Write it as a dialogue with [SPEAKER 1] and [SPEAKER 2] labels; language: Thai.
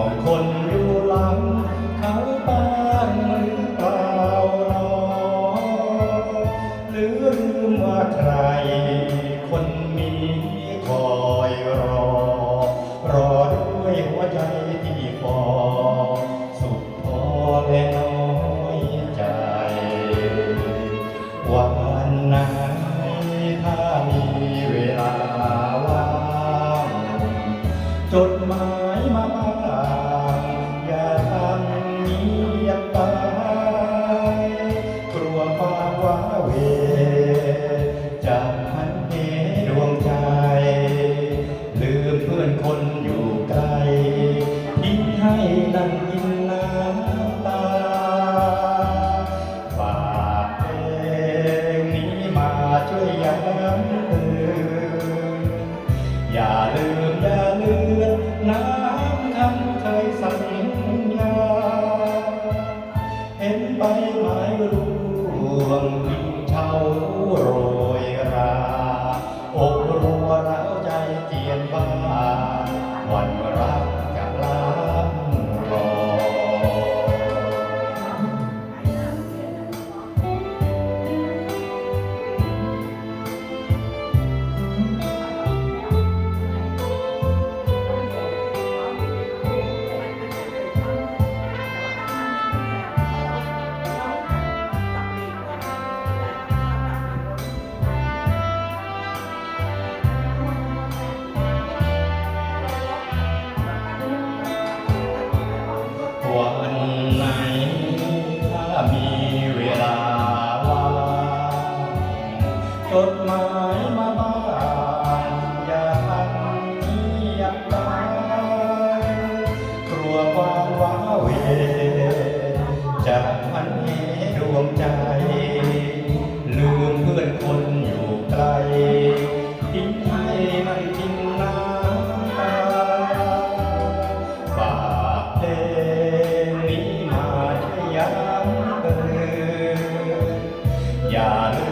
[SPEAKER 1] ของคนอยู่หลังเขาไป จดหมายมา เห็นใจดหมายมาบ้างอย่าทำเงียบไปกลัวความว้าเหวจะพันเหดวงใจ ลืมเพื่อนคนอยู่ไกลทิ้งให้มันทิ้งน้ำตาฝากเพลงนี้มาช่วยย้ำเตือนอย่าลืมอย่าลื